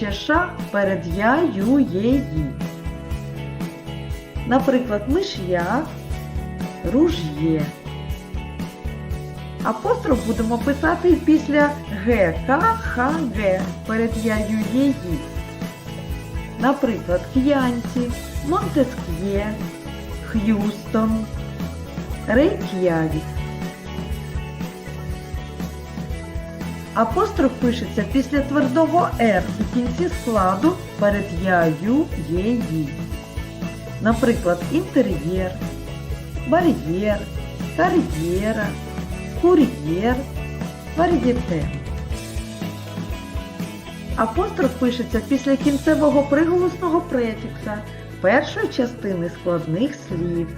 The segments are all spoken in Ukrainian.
ще перед я, ю, є, ї. Наприклад, миш'як, руж'є. Апостроф будемо писати після г, к, перед я. Наприклад, К'янці, Монтеск'є, Х'юстон, Рейк'явік. Апостроф пишеться після твердого «р» у кінці складу перед я, ю, є. Наприклад, інтер'єр, бар'єр, кар'єра, кур'єр, вар'єте. Апостроф пишеться після кінцевого приголосного префікса першої частини складних слів.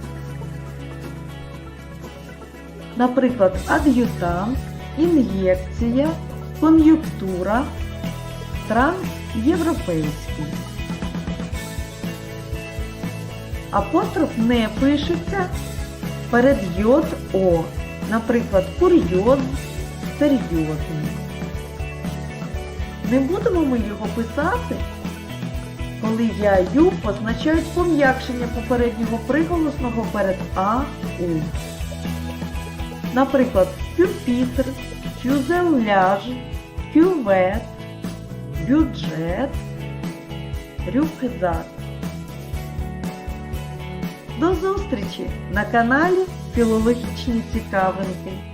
Наприклад, ад'ютант, ін'єкція, кон'юнктура, трансєвропейський. Апостроф не пишеться перед йод О. Наприклад, курйоз, серйозний. Не будемо ми його писати, коли я ю позначають пом'якшення попереднього приголосного перед а у. Наприклад, пюпітр, фюзеляж, кювет, бюджет, рюкзак. До зустрічі на каналі Філологічні цікавинки.